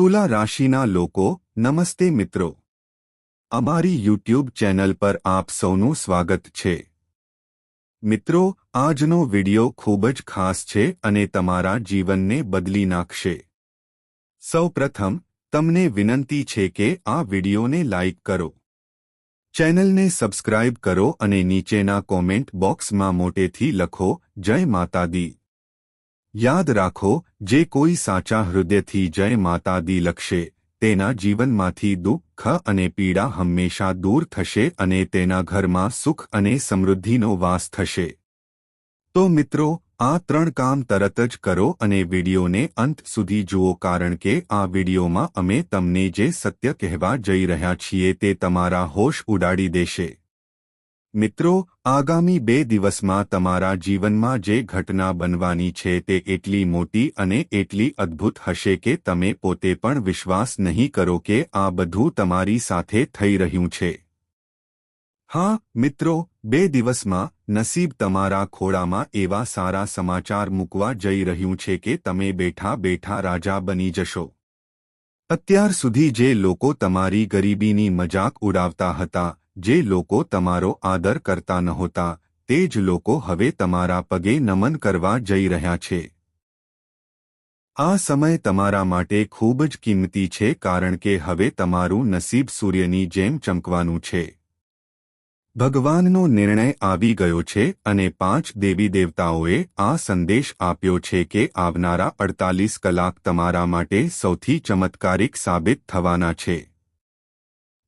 તુલા રાશિના લોકો, નમસ્તે મિત્રો. અમારી યુટ્યુબ ચેનલ પર આપ સૌનું સ્વાગત છે. મિત્રો, આજનો વિડિયો ખૂબ જ ખાસ છે અને તમારા જીવનને બદલી નાખશે. સૌપ્રથમ, તમને વિનંતી છે કે આ વિડિયોને લાઇક કરો. ચેનલને સબસ્ક્રાઇબ કરો અને નીચેના કોમેન્ટ બોક્સમાં મોટેથી લખો, જય માતાદી યાદ રાખો, જે કોઈ સાચા હૃદયથી જય માતાદી લખશે, તેના જીવનમાંથી દુઃખ અને પીડા હંમેશા દૂર થશે અને તેના ઘરમાં સુખ અને સમૃદ્ધિનો વાસ થશે. તો મિત્રો, આ ત્રણ કામ તરત જ કરો અને વિડીયોને અંત સુધી જુઓ કારણ કે આ વિડીયોમાં અમે તમને જે સત્ય કહેવા જઈ રહ્યા છીએ તે તમારા હોશ ઉડાડી દેશે. મિત્રો, આગામી બે દિવસમાં તમારા જીવનમાં જે ઘટના બનવાની છે તે એટલી મોટી અને એટલી અદ્ભુત હશે કે તમે પોતે પણ વિશ્વાસ નહીં કરો કે આ બધું તમારી સાથે થઈ રહ્યું છે. હા, મિત્રો, બે દિવસમાં નસીબ તમારા ખોળામાં એવા સારા સમાચાર મૂકવા જઈ રહ્યું છે કે તમે બેઠા બેઠા રાજા બની જશો. અત્યાર સુધી જે લોકો તમારી ગરીબીની મજાક ઉડાવતા હતા જે લોકો તમારો આદર કરતા નહોતા, તે જ લોકો હવે તમારા પગે નમન કરવા જઈ રહ્યા છે. આ સમય તમારા માટે ખૂબ જ કિંમતી છે કારણ કે હવે તમારું નસીબ સૂર્યની જેમ ચમકવાનું છે. ભગવાનનો નિર્ણય આવી ગયો છે અને પાંચ દેવી દેવતાઓએ આ સંદેશ આપ્યો છે કે આવનારા અડતાલીસ કલાક તમારા માટે સૌથી ચમત્કારિક સાબિત થવાના છે.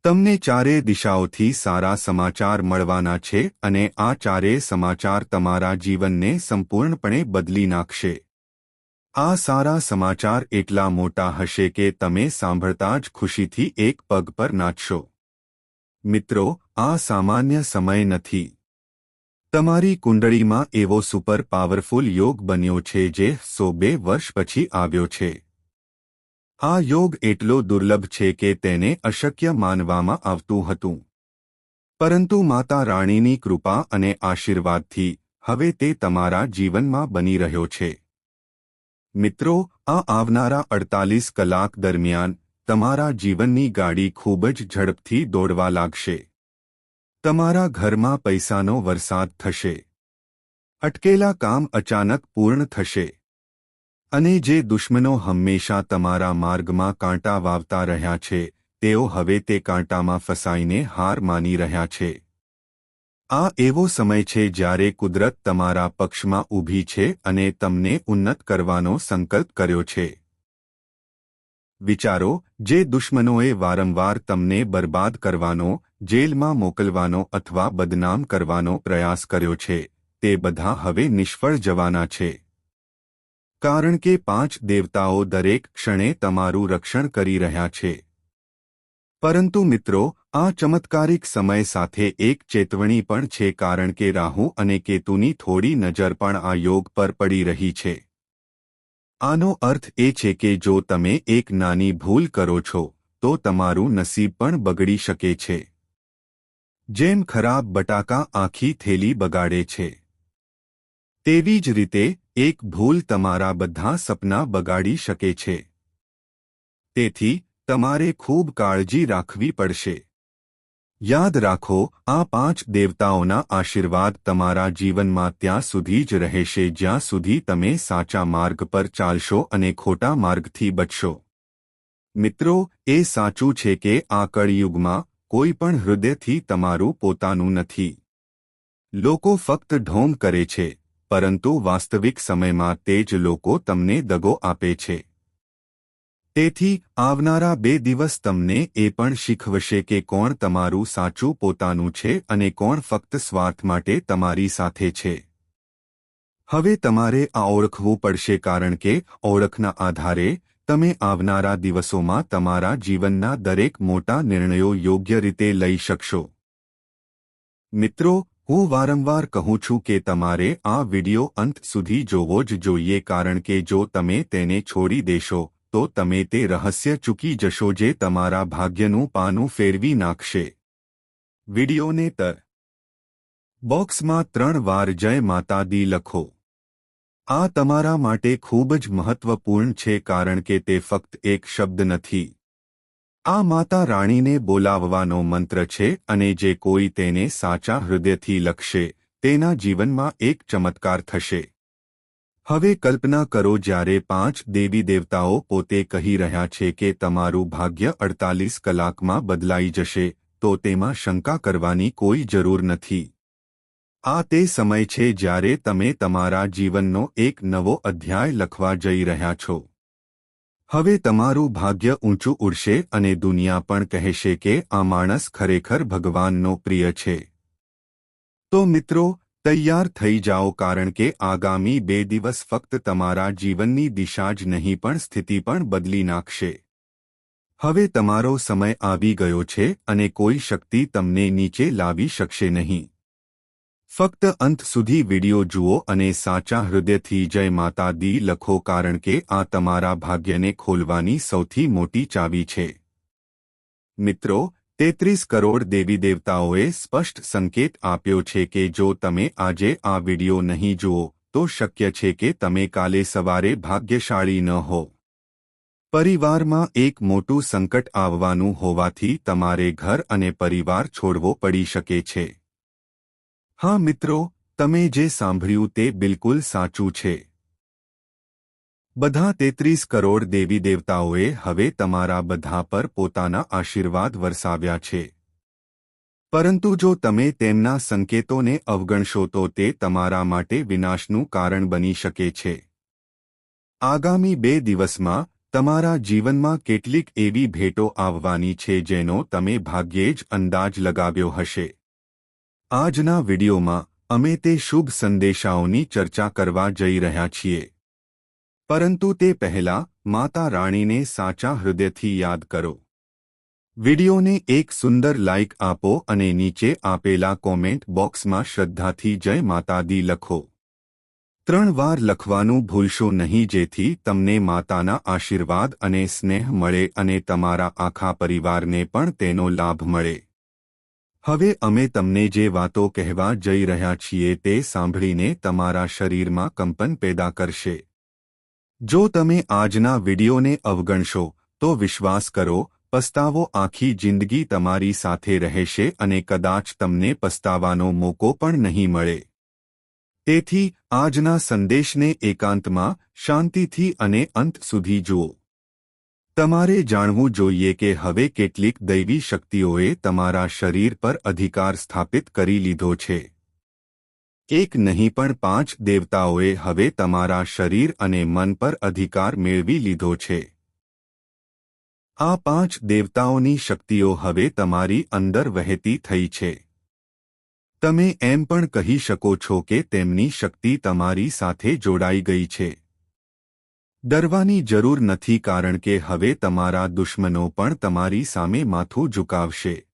તમને ચારે દિશાઓથી સારા સમાચાર મળવાના છે અને આ ચારે સમાચાર તમારા જીવનને સંપૂર્ણપણે બદલી નાખશે. આ સારા સમાચાર એટલા મોટા હશે કે તમે સાંભળતા જ ખુશીથી એક પગ પર નાચશો. મિત્રો, આ સામાન્ય સમય નથી. તમારી કુંડળીમાં એવો સુપર પાવરફુલ યોગ બન્યો છે જે સો બે વર્ષ પછી આવ્યો છે. આ યોગ એટલો દુર્લભ છે કે તેને અશક્ય માનવામાં આવતું હતું. પરંતુ માતા રાણીની કૃપા અને આશીર્વાદથી હવે તે તમારા જીવનમાં બની રહ્યો છે. મિત્રો, આ આવનારા અડતાલીસ કલાક દરમિયાન તમારા જીવનની ગાડી ખૂબ જ ઝડપથી દોડવા લાગશે. તમારા ઘરમાં પૈસાનો વરસાદ થશે. અટકેલા કામ અચાનક પૂર્ણ થશે. અને જે દુશ્મનો હંમેશા તમારા માર્ગમાં કાંટા વાવતા રહ્યા છે, તેઓ હવે તે કાંટામાં ફસાઈને હાર માની રહ્યા છે. આ એવો સમય છે જ્યારે કુદરત તમારા પક્ષમાં ઊભી છે અને તમને ઉન્નત કરવાનો સંકલ્પ કર્યો છે. વિચારો, જે દુશ્મનોએ વારંવાર તમને બરબાદ કરવાનો, જેલમાં મોકલવાનો અથવા બદનામ કરવાનો પ્રયાસ કર્યો છે, તે બધા હવે નિષ્ફળ જવાના છે. કારણ કે પાંચ દેવતાઓ દરેક ક્ષણે તમારું રક્ષણ કરી રહ્યા છે. પરંતુ મિત્રો, આ ચમત્કારિક સમય સાથે એક ચેતવણી પણ છે કારણ કે રાહુ અને કેતુની થોડી નજર પણ આ યોગ પર પડી રહી છે. આનો અર્થ એ છે કે જો તમે એક નાની ભૂલ કરો છો, તો તમારું નસીબ પણ બગડી શકે છે. જેમ ખરાબ બટાકા આખી થેલી બગાડે છે. તેવી જ રીતે, એક ભૂલ તમારા બધા સપના બગાડી શકે છે. તેથી, તમારે ખૂબ કાળજી રાખવી પડશે. યાદ રાખો, આ પાંચ દેવતાઓના આશીર્વાદ તમારા જીવનમાં ત્યાં સુધી જ રહેશે જ્યાં સુધી તમે સાચા માર્ગ પર ચાલશો અને ખોટા માર્ગથી બચશો. મિત્રો, એ સાચું છે કે આ કળિયુગમાં કોઈ પણ હૃદયથી તમારું પોતાનું નથી. લોકો ફક્ત ઢોંગ કરે છે. પરંતુ વાસ્તવિક સમયમાં તે જ લોકો તમને દગો આપે છે. તેથી, આવનારા બે દિવસ તમને એ પણ શીખવશે કે કોણ તમારું સાચું પોતાનું છે અને કોણ ફક્ત સ્વાર્થ માટે તમારી સાથે છે. હવે તમારે આ ઓળખવું પડશે કારણ કે, ઓળખના આધારે, તમે આવનારા દિવસોમાં તમારા જીવનના દરેક મોટા નિર્ણયો યોગ્ય રીતે લઈ શકશો. મિત્રો હું વારંવાર કહું છું કે તમારે આ વિડિયો અંત સુધી જોવો જ જોઈએ કારણ કે જો તમે તેને છોડી દેશો, તો તમે તે રહસ્ય ચૂકી જશો જે તમારા ભાગ્યનું પાનું ફેરવી નાખશે. વિડિયોને તર. બોક્સમાં ત્રણ વાર જય માતા દી લખો. આ તમારા માટે ખૂબ જ મહત્વપૂર્ણ છે કારણ કે તે ફક્ત એક શબ્દ નથી. આ માતા રાણીને બોલાવવાનો મંત્ર છે અને જે કોઈ તેને સાચા હૃદયથી લખશે, તેના જીવનમાં એક ચમત્કાર થશે. હવે કલ્પના કરો જ્યારે પાંચ દેવી દેવતાઓ પોતે કહી રહ્યા છે કે તમારું ભાગ્ય અડતાલીસ કલાકમાં બદલાઈ જશે, તો તેમાં શંકા કરવાની કોઈ જરૂર નથી. આ તે સમય છે જ્યારે તમે તમારા જીવનનો એક નવો અધ્યાય લખવા જઈ રહ્યા છો. હવે તમારું ભાગ્ય ઊંચું ઉડશે અને દુનિયા પણ કહેશે કે આ માણસ ખરેખર ભગવાનનો પ્રિય છે. તો મિત્રો, તૈયાર થઈ જાઓ કારણ કે આગામી બે દિવસ ફક્ત તમારા જીવનની દિશા જ નહીં પણ સ્થિતિ પણ બદલી નાખશે. હવે તમારો સમય આવી ગયો છે અને કોઈ શક્તિ તમને નીચે લાવી શકશે નહીં. ફક્ત અંત સુધી વિડિયો જુઓ અને સાચા હૃદયથી જય માતા દી લખો કારણ કે આ તમારા ભાગ્યને ખોલવાની સૌથી મોટી ચાવી છે. મિત્રો, તેત્રીસ કરોડ દેવી દેવતાઓએ સ્પષ્ટ સંકેત આપ્યો છે કે જો તમે આજે આ વિડિયો નહીં જુઓ, તો શક્ય છે કે તમે કાલે સવારે ભાગ્યશાળી ન હો. પરિવારમાં એક મોટું સંકટ આવવાનું હોવાથી તમારે ઘર અને પરિવાર છોડવો પડી શકે છે. હા, મિત્રો, તમે જે સાંભળ્યું તે બિલકુલ સાચું છે. બધા તેત્રીસ કરોડ દેવી દેવતાઓએ હવે તમારા બધા પર પોતાના આશીર્વાદ વરસાવ્યા છે. પરંતુ જો તમે તેમના સંકેતોને અવગણશો તો તે તમારા માટે વિનાશનું કારણ બની શકે છે. આગામી બે દિવસમાં તમારા જીવનમાં કેટલીક એવી ભેટો આવવાની છે જેનો તમે ભાગ્યે જ અંદાજ લગાવ્યો હશે. આજના વિડીયોમાં અમે તે શુભ સંદેશાઓની ચર્ચા કરવા જઈ રહ્યા છીએ. પરંતુ તે પહેલા માતા રાણીને સાચા હૃદયથી યાદ કરો. વિડિયોને એક સુંદર લાઇક આપો અને નીચે આપેલા કોમેન્ટ બોક્સમાં શ્રદ્ધાથી જય માતાદી લખો. ત્રણ વાર લખવાનું ભૂલશો નહીં જેથી તમને માતાના આશીર્વાદ અને સ્નેહ મળે અને તમારા આખા પરિવારને પણ તેનો લાભ મળે. હવે અમે તમને જે વાતો કહેવા જઈ રહ્યા છીએ તે સાંભળીને તમારા શરીરમાં કંપન પેદા કરશે. જો તમે આજના વિડીયોને અવગણશો, તો વિશ્વાસ કરો, પસ્તાવો આખી જિંદગી તમારી સાથે રહેશે અને કદાચ તમને પસ્તાવાનો મોકો પણ નહીં મળે. તેથી, આજના સંદેશને એકાંતમાં, શાંતિથી અને અંત સુધી જુઓ. તમારે જાણવું જોઈએ કે હવે કેટલીક દૈવી શક્તિઓએ તમારા શરીર પર અધિકાર સ્થાપિત કરી લીધો છે. એક નહીં પણ પાંચ દેવતાઓએ હવે તમારા શરીર અને મન પર અધિકાર મેળવી લીધો છે. આ પાંચ દેવતાઓની શક્તિઓ હવે તમારી અંદર વહેતી થઈ છે. તમે એમ પણ કહી શકો છો કે તેમની શક્તિ તમારી સાથે જોડાઈ ગઈ છે. ડરવાની જરૂર નથી કારણ કે હવે તમારા દુશ્મનો પણ તમારી સામે માથું ઝુકાવશે.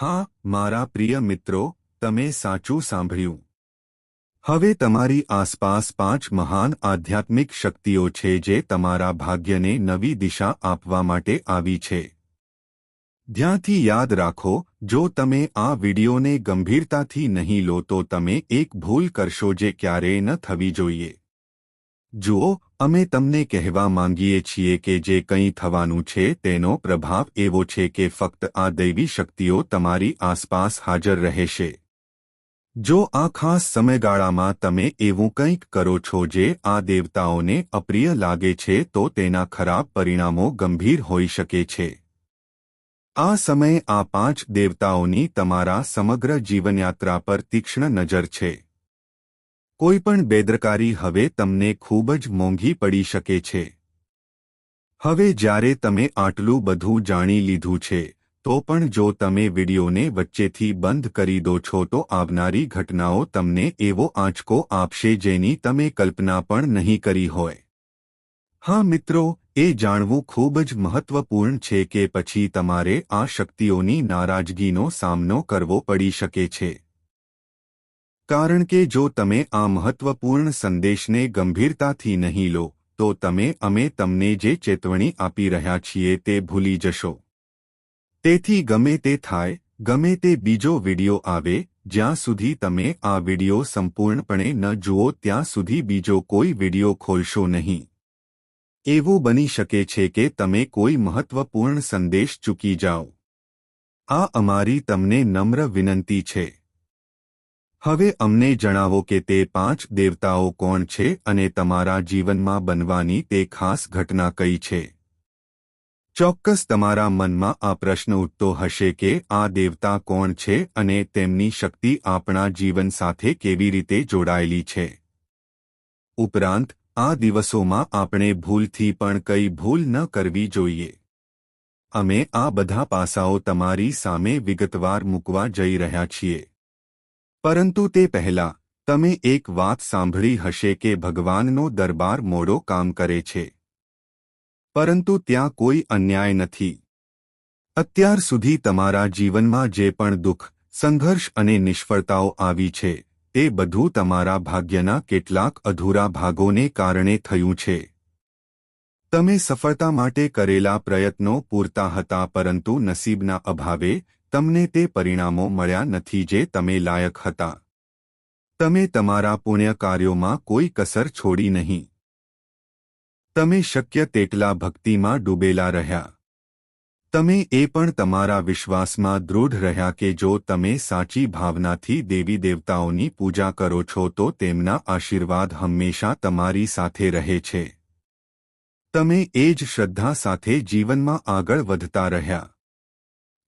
હા, મારા પ્રિય મિત્રો, તમે સાચું સાંભળ્યું. હવે તમારી આસપાસ પાંચ મહાન આધ્યાત્મિક શક્તિઓ છે જે તમારા ભાગ્યને નવી દિશા આપવા માટે આવી છે. ધ્યાનથી યાદ રાખો, જો તમે આ વિડિયોને ગંભીરતાથી નહીં લો તો તમે એક ભૂલ કરશો જે ક્યારેય ન થવી જોઈએ. જુઓ અમે તમને કહેવા માંગીએ છીએ કે જે કંઈ થવાનું છે તેનો પ્રભાવ એવો છે કે ફક્ત આ દૈવી શક્તિઓ તમારી આસપાસ હાજર રહેશે. જો આ ખાસ સમયગાળામાં તમે એવું કંઈક કરો છો જે આ દેવતાઓને અપ્રિય લાગે છે તો તેના ખરાબ પરિણામો ગંભીર હોઈ શકે છે. આ સમયે આ પાંચ દેવતાઓની તમારા સમગ્ર જીવનયાત્રા પર તીક્ષ્ણ નજર છે. કોઈપણ બેદરકારી હવે તમને ખૂબ જ મોંઘી પડી શકે છે. હવે જ્યારે તમે આટલું બધું જાણી લીધું છે, તો પણ જો તમે વિડિયોને વચ્ચેથી બંધ કરી દો છો, તો આવનારી ઘટનાઓ તમને એવો આંચકો આપશે જેની તમે કલ્પના પણ નહીં કરી હોય. હા મિત્રો, એ જાણવું ખૂબ જ મહત્વપૂર્ણ છે કે પછી તમારે આ શક્તિઓની નારાજગીનો સામનો કરવો પડી શકે છે. કારણ કે જો તમે આ મહત્વપૂર્ણ સંદેશને ગંભીરતાથી નહીં લો, તો તમે અમે તમને જે ચેતવણી આપી રહ્યા છીએ તે ભૂલી જશો. તેથી ગમે તે થાય, ગમે તે બીજો વિડિયો આવે, જ્યાં સુધી તમે આ વિડિયો સંપૂર્ણપણે ન જુઓ ત્યાં સુધી બીજો કોઈ વિડિયો ખોલશો નહીં. એવું બની શકે છે કે તમે કોઈ મહત્વપૂર્ણ સંદેશ ચૂકી જાઓ. આ અમારી તમને નમ્ર વિનંતી છે. હવે અમને જણાવો કે તે પાંચ દેવતાઓ કોણ છે અને તમારા જીવનમાં બનવાની તે ખાસ ઘટના કઈ છે? ચોક્કસ તમારા મનમાં આ પ્રશ્ન ઉઠતો હશે કે આ દેવતા કોણ છે અને તેમની શક્તિ આપણા જીવન સાથે કેવી રીતે જોડાયેલી છે? ઉપરાંત, આ દિવસોમાં આપણે ભૂલથી પણ કઈ ભૂલ ન કરવી જોઈએ. અમે આ બધા પાસાઓ તમારી સામે વિગતવાર મૂકવા જઈ રહ્યા છીએ. પરંતુ તે પહેલા, તમે એક વાત સાંભળી હશે કે ભગવાનનો દરબાર મોડો કામ કરે છે. પરંતુ ત્યાં કોઈ અન્યાય નથી. અત્યાર સુધી તમારા જીવનમાં જે પણ દુઃખ, સંઘર્ષ અને નિષ્ફળતાઓ આવી છે, તે બધું તમારા ભાગ્યના કેટલાક અધૂરા ભાગોને કારણે થયું છે. તમે સફળતા માટે કરેલા પ્રયત્નો પૂરતા હતા પરંતુ નસીબના અભાવે તમને તે પરિણામો મળ્યા નથી જે તમે લાયક હતા. તમે તમારા પુણ્ય કાર્યોમાં કોઈ કસર છોડી નહીં. તમે શક્ય તેટલા ભક્તિમાં ડૂબેલા રહ્યા. તમે એ પણ તમારા વિશ્વાસમાં દૃઢ રહ્યા કે જો તમે સાચી ભાવનાથી દેવી દેવતાઓની પૂજા કરો છો તો તેમના આશીર્વાદ હંમેશા તમારી સાથે રહે છે. તમે એ જ શ્રદ્ધા સાથે જીવનમાં આગળ વધતા રહ્યા.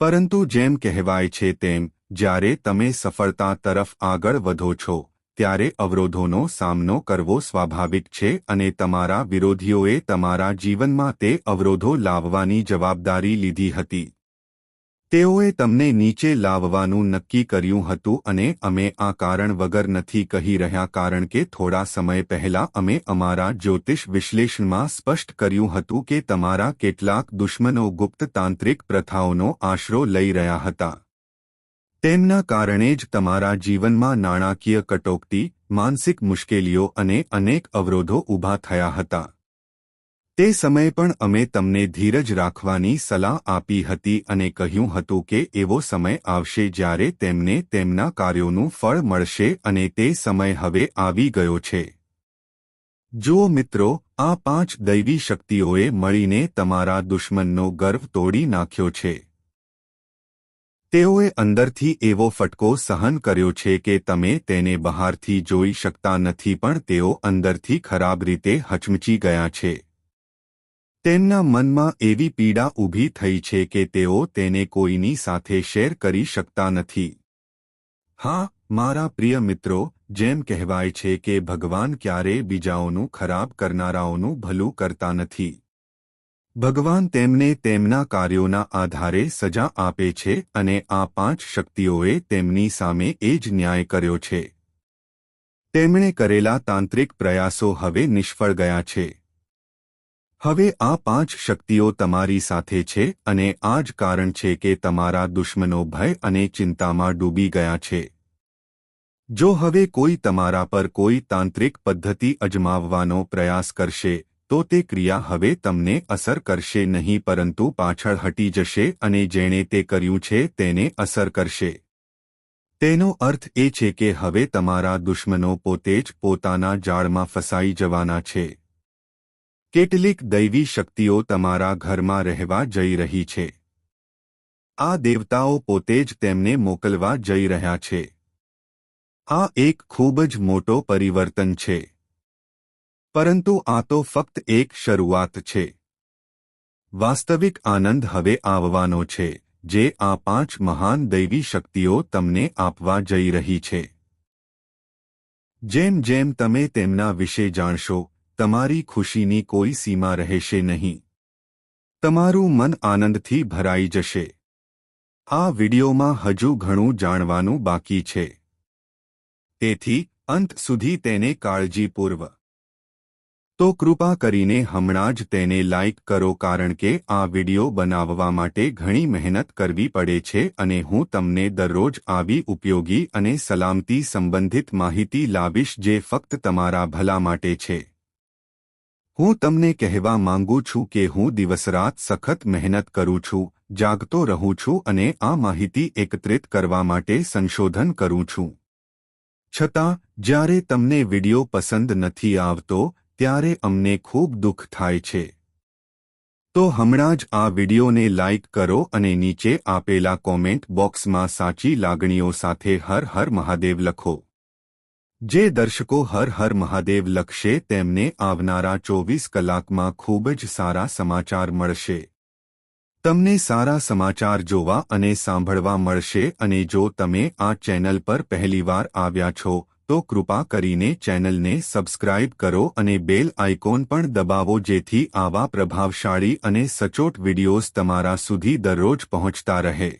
પરંતુ જેમ કહેવાય છે તેમ, જ્યારે તમે સફળતા તરફ આગળ વધો છો, ત્યારે અવરોધોનો સામનો કરવો સ્વાભાવિક છે અને તમારા વિરોધીઓએ તમારા જીવનમાં તે અવરોધો લાવવાની જવાબદારી લીધી હતી. તેઓએ તમને નીચે લાવવાનું નક્કી કર્યું હતું અને અમે આ કારણ વગર નથી કહી રહ્યા કારણ કે થોડા સમય પહેલા અમે અમારા જ્યોતિષ વિશ્લેષણમાં સ્પષ્ટ કર્યું હતું કે તમારા કેટલાક દુશ્મનો ગુપ્ત તાંત્રિક પ્રથાઓનો આશરો લઈ રહ્યા હતા. તેમના કારણે જ તમારા જીવનમાં નાણાકીય કટોકટી, માનસિક મુશ્કેલીઓ અને અનેક અવરોધો ઊભા થયા હતા. તે સમયે પણ અમે તમને ધીરજ રાખવાની સલાહ આપી હતી અને કહ્યું હતું કે એવો સમય આવશે જ્યારે તેમને તેમના કાર્યોનું ફળ મળશે અને તે સમય હવે આવી ગયો છે. જો મિત્રો, આ પાંચ દૈવી શક્તિઓએ મળીને તમારા દુશ્મનનો ગર્વ તોડી નાખ્યો છે. તેઓએ અંદરથી એવો ફટકો સહન કર્યો છે કે તમે તેને બહારથી જોઈ શકતા નથી પણ તેઓ અંદરથી ખરાબ રીતે હચમચી ગયા છે. તેમના મનમાં એવી પીડા ઊભી થઈ છે કે તેઓ તેને કોઈની સાથે શેર કરી શકતા નથી. હા, મારા પ્રિય મિત્રો, જેમ કહેવાય છે કે ભગવાન ક્યારે બીજાઓનું ખરાબ કરનારાઓનું ભલું કરતા નથી. ભગવાન તેમને તેમના કાર્યોના આધારે સજા આપે છે અને આ પાંચ શક્તિઓએ તેમની સામે એ જ ન્યાય કર્યો છે. તેમણે કરેલા તાંત્રિક પ્રયાસો હવે નિષ્ફળ ગયા છે. હવે આ પાંચ શક્તિઓ તમારી સાથે છે અને આ જ કારણ છે કે તમારા દુશ્મનો ભય અને ચિંતામાં ડૂબી ગયા છે. જો હવે કોઈ તમારા પર કોઈ તાંત્રિક પદ્ધતિ અજમાવવાનો પ્રયાસ કરશે, તો તે ક્રિયા હવે તમને અસર કરશે નહીં પરંતુ પાછળ હટી જશે અને જેણે તે કર્યું છે તેને અસર કરશે. તેનો અર્થ એ છે કે હવે તમારા દુશ્મનો પોતે જ પોતાના જાળમાં ફસાઈ જવાના છે. કેટલીક દૈવી શક્તિઓ તમારા ઘરમાં રહેવા જઈ રહી છે. આ દેવતાઓ પોતે જ તેમને મોકલવા જઈ રહ્યા છે. આ એક ખૂબ જ મોટો પરિવર્તન છે. પરંતુ આ તો ફક્ત એક શરૂઆત છે. વાસ્તવિક આનંદ હવે આવવાનો છે, જે આ પાંચ મહાન દૈવી શક્તિઓ તમને આપવા જઈ રહી છે. જેમ જેમ તમે તેમના વિશે જાણશો તમારી ખુશીની કોઈ સીમા રહેશે નહીં. તમારું મન આનંદથી ભરાઈ જશે. આ વિડીયોમાં હજુ ઘણું જાણવાનું બાકી છે. તેથી, અંત સુધી તેને કાળજીપૂર્વ તો કૃપા કરીને હમણાં જ તેને લાઇક કરો કારણ કે આ વિડિયો બનાવવા માટે ઘણી મહેનત કરવી પડે છે અને હું તમને દરરોજ આવી ઉપયોગી અને સલામતી સંબંધિત માહિતી લાવીશ જે ફક્ત તમારા ભલા માટે છે. હું તમને કહેવા માંગુ છું કે હું દિવસરાત સખત મહેનત કરું છું, જાગતો રહું છું અને આ માહિતી એકત્રિત કરવા માટે સંશોધન કરું છું. છતાં, જ્યારે તમને વિડિયો પસંદ નથી આવતો, ત્યારે અમને ખૂબ દુઃખ થાય છે. તો હમણાં જ આ વિડિયોને લાઇક કરો અને નીચે આપેલા કોમેન્ટ બોક્સમાં સાચી લાગણીઓ સાથે હર હર મહાદેવ લખો. જે દર્શકો હર હર મહાદેવ લખશે, તેમને આવનારા ચોવીસ કલાકમાં ખૂબ જ સારા સમાચાર મળશે. તમને સારા સમાચાર જોવા અને સાંભળવા મળશે અને જો તમે આ ચેનલ પર પહેલીવાર આવ્યા છો, તો કૃપા કરીને ચેનલને સબસ્ક્રાઇબ કરો અને બેલ આઇકોન પણ દબાવો જેથી આવા પ્રભાવશાળી અને સચોટ વિડિયોઝ તમારા સુધી દરરોજ પહોંચતા રહે.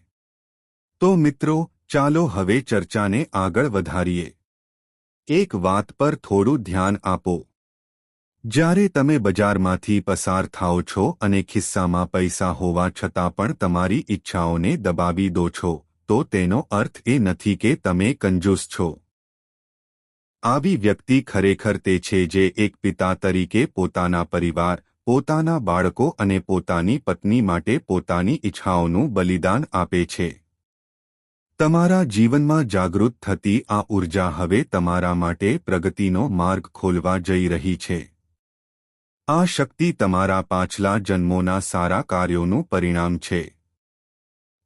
તો મિત્રો, ચાલો હવે ચર્ચાને આગળ વધારીએ. એક વાત પર થોડું ધ્યાન આપો. જ્યારે તમે બજારમાંથી પસાર થાઓ છો અને ખિસ્સામાં પૈસા હોવા છતાં પણ તમારી ઈચ્છાઓને દબાવી દો છો, તો તેનો અર્થ એ નથી કે તમે કંજૂસ છો. આવી વ્યક્તિ ખરેખર તે છે જે એક પિતા તરીકે પોતાના પરિવાર, પોતાના બાળકો અને પોતાની પત્ની માટે પોતાની ઈચ્છાઓનું બલિદાન આપે છે. તમારા જીવનમાં જાગૃત થતી આ ઊર્જા હવે તમારા માટે પ્રગતિનો માર્ગ ખોલવા જઈ રહી છે. આ શક્તિ તમારા પાછલા જન્મોના સારા કાર્યોનું પરિણામ છે.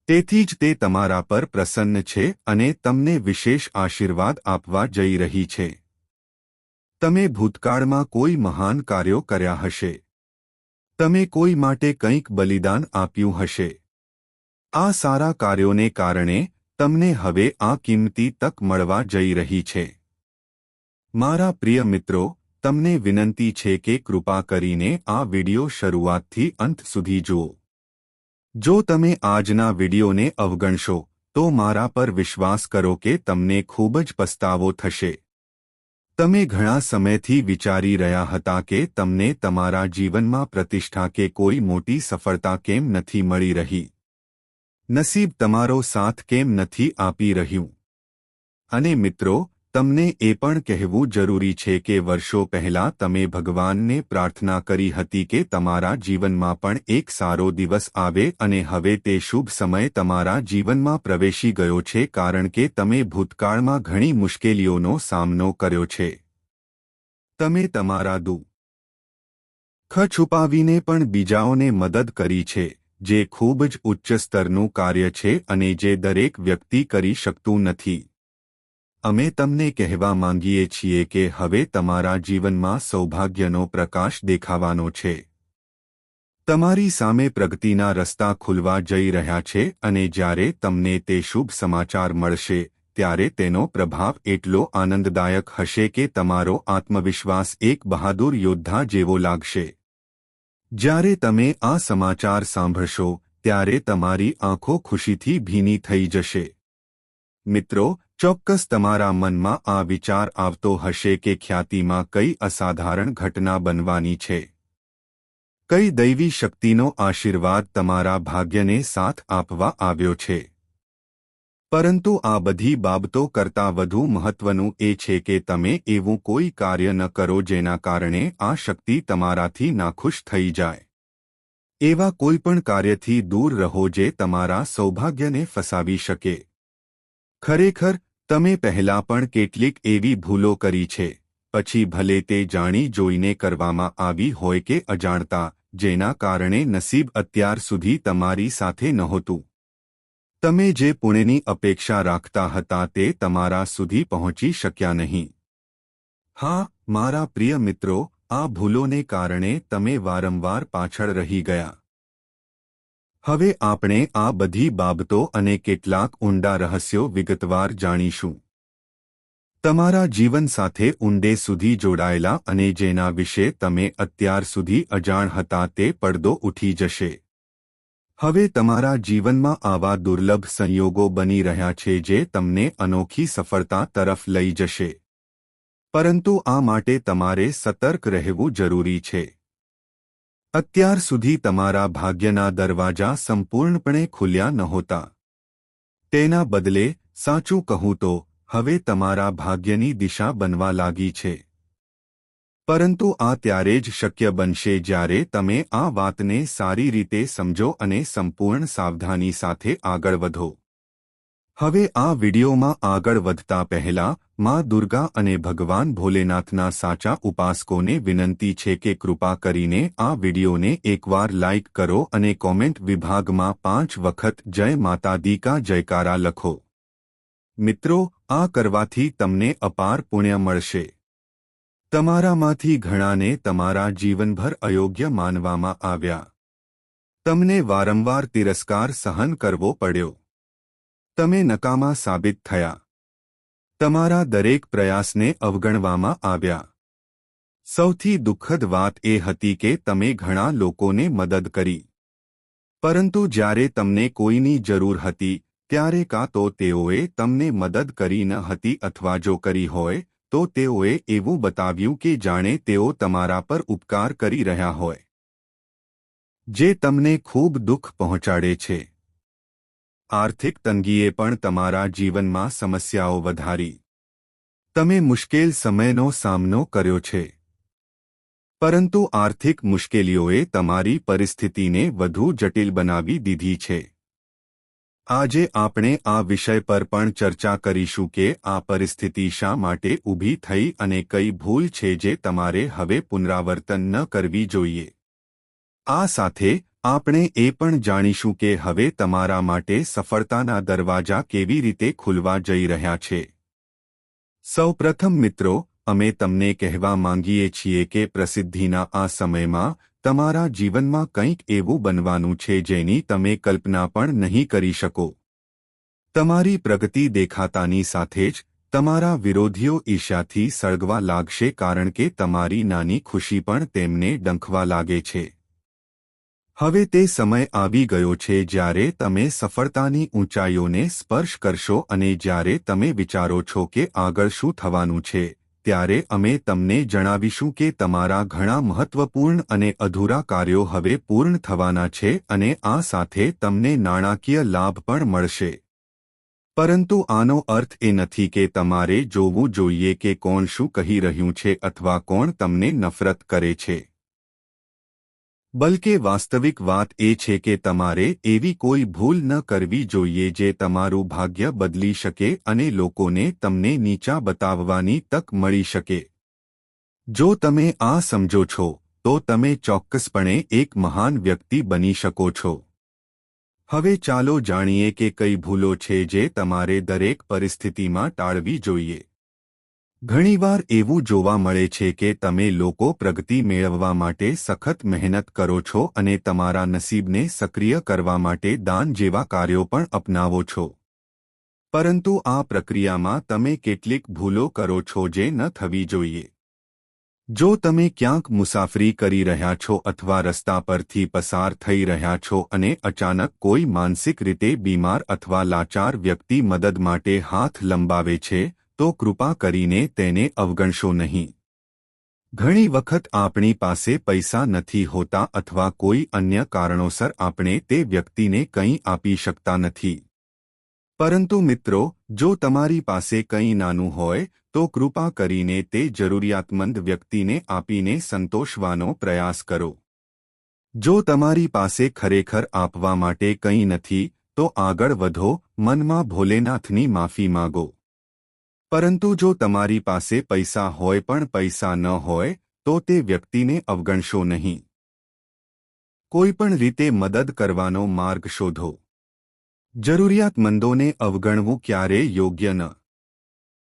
તેથી જ તે તમારા પર પ્રસન્ન છે અને તમને વિશેષ આશીર્વાદ આપવા જઈ રહી છે. તમે ભૂતકાળમાં કોઈ મહાન કાર્યો કર્યા હશે. તમે કોઈ માટે કંઈક બલિદાન આપ્યું હશે. આ સારા કાર્યોને કારણે તમને હવે આ કિંમતી તક મળવા જઈ રહી છે. મારા પ્રિય મિત્રો, તમને વિનંતી છે કે કૃપા કરીને આ વિડિયો શરૂઆતથી અંત સુધી જુઓ. જો તમે આજના વિડિયોને અવગણશો, તો મારા પર વિશ્વાસ કરો કે તમને ખૂબ જ પસ્તાવો થશે. તમે ઘણા સમયથી વિચારી રહ્યા હતા કે તમને તમારા જીવનમાં પ્રતિષ્ઠા કે કોઈ મોટી સફળતા કેમ નથી મળી રહી. નસીબ તમારો સાથ કેમ નથી આપી રહ્યું? અને મિત્રો, તમને એ પણ કહેવું જરૂરી છે કે વર્ષો પહેલા તમે ભગવાનને પ્રાર્થના કરી હતી કે તમારા જીવનમાં પણ એક સારો દિવસ આવે અને હવે તે શુભ સમય તમારા જીવનમાં પ્રવેશી ગયો છે કારણ કે તમે ભૂતકાળમાં ઘણી મુશ્કેલીઓનો સામનો કર્યો છે. તમે તમારા દુ ખ છુપાવીને પણ બીજાઓને મદદ કરી છે. જે ખૂબ જ ઉચ્ચ સ્તરનું કાર્ય છે અને જે દરેક વ્યક્તિ કરી શકતું નથી. અમે તમને કહેવા માંગીએ છીએ કે હવે તમારા જીવનમાં સૌભાગ્યનો પ્રકાશ દેખાવાનો છે. તમારી સામે પ્રગતિના રસ્તા ખુલવા જઈ રહ્યા છે અને જ્યારે તમને તે શુભ સમાચાર મળશે, ત્યારે તેનો પ્રભાવ એટલો આનંદદાયક હશે કે તમારો આત્મવિશ્વાસ એક બહાદુર યોદ્ધા જેવો લાગશે. જ્યારે તમે આ સમાચાર સાંભળશો, ત્યારે તમારી આંખો ખુશીથી ભીની થઈ જશે. મિત્રો, ચોક્કસ તમારા મનમાં આ વિચાર આવતો હશે કે ખ્યાતિમાં કઈ અસાધારણ ઘટના બનવાની છે. કઈ દૈવી શક્તિનો આશીર્વાદ તમારા ભાગ્યને સાથ આપવા આવ્યો છે. પરંતુ આ બધી બાબતો કરતાં વધુ મહત્વનું એ છે કે તમે એવું કોઈ કાર્ય ન કરો જેના કારણે આ શક્તિ તમારાથી નાખુશ થઈ જાય. એવા કોઈપણ કાર્યથી દૂર રહો જે તમારા સૌભાગ્યને ફસાવી શકે. ખરેખર, તમે પહેલા પણ કેટલીક એવી ભૂલો કરી છે. પછી ભલે તે જાણી જોઈને કરવામાં આવી હોય કે અજાણતા, જેના કારણે નસીબ અત્યાર સુધી તમારી સાથે નહોતું. તમે જે પુણ્યની અપેક્ષા રાખતા હતા તે તમારા સુધી પહોંચી શક્યા નહીં. હા, મારા પ્રિય મિત્રો, આ ભૂલોને કારણે તમે વારંવાર પાછળ રહી ગયા. હવે આપણે આ બધી બાબતો અને કેટલાક ઊંડા રહસ્યો વિગતવાર જાણીશું. તમારા જીવન સાથે ઊંડે સુધી જોડાયેલા અને જેના વિશે તમે અત્યાર સુધી અજાણ હતા તે પડદો ઉઠી જશે. હવે તમારા જીવનમાં આવા દુર્લભ સંયોગો બની રહ્યા છે જે તમને અનોખી સફળતા તરફ લઈ જશે. પરંતુ આ માટે તમારે સતર્ક રહેવું જરૂરી છે. અત્યાર સુધી તમારા ભાગ્યના દરવાજા સંપૂર્ણપણે ખુલ્યા નહોતા. તેના બદલે સાચું કહું તો, હવે તમારા ભાગ્યની દિશા બનવા લાગી છે. પરંતુ આ ત્યારે જ શક્ય બનશે જ્યારે તમે આ વાતને સારી રીતે સમજો અને સંપૂર્ણ સાવધાની સાથે આગળ વધો. હવે આ વિડિયોમાં આગળ વધતા પહેલા, માં દુર્ગા અને ભગવાન ભોલેનાથના સાચા ઉપાસકોને વિનંતી છે કે કૃપા કરીને આ વિડિયોને એકવાર લાઇક કરો અને કોમેન્ટ વિભાગમાં પાંચ વખત જય માતા દી જયકારા લખો. મિત્રો, આ કરવાથી તમને અપાર પુણ્ય મળશે. તમારામાંથી ઘણાને તમારા જીવનભર અયોગ્ય માનવામાં આવ્યા. તમને વારંવાર તિરસ્કાર સહન કરવો પડ્યો. તમે નકામા સાબિત થયા. તમારા દરેક પ્રયાસને અવગણવામાં આવ્યા. સૌથી દુઃખદ વાત એ હતી કે તમે ઘણા લોકોને મદદ કરી. પરંતુ જ્યારે તમને કોઈની જરૂર હતી, ત્યારે કાં તો તેઓએ તમને મદદ કરી ન હતી અથવા જો કરી હોય તો તેઓએ એવું બતાવ્યું કે જાણે તેઓ તમારા પર ઉપકાર કરી રહ્યા હોય. જે તમને ખૂબ દુઃખ પહોંચાડે છે. આર્થિક તંગીએ પણ તમારા જીવનમાં સમસ્યાઓ વધારી. તમે મુશ્કેલ સમયનો સામનો કર્યો છે. પરંતુ આર્થિક મુશ્કેલીઓએ તમારી પરિસ્થિતિને વધુ જટિલ બનાવી દીધી છે. આજે આપણે આ વિષય પર પણ ચર્ચા કરીશું કે આ પરિસ્થિતિ શા માટે ઊભી થઈ અને કઈ ભૂલ છે જે તમારે હવે પુનરાવર્તન ન કરવી જોઈએ. આ સાથે આપણે એ પણ જાણીશું કે હવે તમારા માટે સફળતાના દરવાજા કેવી રીતે ખુલવા જઈ રહ્યા છે. સૌપ્રથમ મિત્રો, અમે તમને કહેવા માંગીએ છીએ કે પ્રસિદ્ધિના આ સમયમાં તમારા જીવનમાં કંઈક એવું બનવાનું છે જેની તમે કલ્પના પણ નહીં કરી શકો. તમારી પ્રગતિ દેખાતાની સાથે જ તમારા વિરોધીઓ ઈર્ષ્યાથી સળગવા લાગશે કારણ કે તમારી નાની ખુશી પણ તેમને ડંખવા લાગે છે. હવે તે સમય આવી ગયો છે જ્યારે તમે સફળતાની ઊંચાઈઓને સ્પર્શ કરશો અને જ્યારે તમે વિચારો છો કે આગળ શું થવાનું છે. ત્યારે અમે તમને જણાવીશું કે તમારા ઘણા મહત્વપૂર્ણ અને અધૂરા કાર્યો હવે પૂર્ણ થવાના છે અને આ સાથે તમને નાણાકીય લાભ પણ મળશે. પરંતુ આનો અર્થ એ નથી કે તમારે જોવું જોઈએ કે કોણ શું કહી રહ્યું છે અથવા કોણ તમને નફરત કરે છે. બલકે વાસ્તવિક વાત એ છે કે તમારે એવી કોઈ ભૂલ ન કરવી જોઈએ જે તમારું ભાગ્ય બદલી શકે અને લોકોને તમને નીચા બતાવવાની તક મળી શકે. જો તમે આ સમજો છો, તો તમે ચોક્કસપણે એક મહાન વ્યક્તિ બની શકો છો. હવે ચાલો જાણીએ કે કઈ ભૂલો છે જે તમારે દરેક પરિસ્થિતિમાં ટાળવી જોઈએ. ઘણીવાર એવું જોવા મળે છે કે તમે લોકો પ્રગતિ મેળવવા માટે સખત મહેનત કરો છો અને તમારા નસીબને સક્રિય કરવા માટે દાન જેવા કાર્યો પણ અપનાવો છો. પરંતુ આ પ્રક્રિયામાં તમે કેટલીક ભૂલો કરો છો જે ન થવી જોઈએ. જો તમે ક્યાંક મુસાફરી કરી રહ્યા છો અથવા રસ્તા પરથી પસાર થઈ રહ્યા છો અને અચાનક કોઈ માનસિક રીતે બીમાર અથવા લાચાર વ્યક્તિ મદદ માટે હાથ લંબાવે છે તો કૃપા કરીને તેને અવગણશો નહીં. ઘણી વખત આપણી પાસે પૈસા નથી હોતા અથવા કોઈ અન્ય કારણોસર આપણે તે વ્યક્તિને કંઈ આપી શકતા નથી. પરંતુ મિત્રો, જો તમારી પાસે કંઈ નાનું હોય, તો કૃપા કરીને તે જરૂરિયાતમંદ વ્યક્તિને આપીને સંતોષવાનો પ્રયાસ કરો. જો તમારી પાસે ખરેખર આપવા માટે કંઈ નથી, તો આગળ વધો, મનમાં ભોલેનાથની માફી માગો. પરંતુ જો તમારી પાસે પૈસા હોય પણ પૈસા ન હોય, તો તે વ્યક્તિને અવગણશો નહીં. કોઈપણ રીતે મદદ કરવાનો માર્ગ શોધો. જરૂરિયાતમંદોને અવગણવું ક્યારેય યોગ્ય ન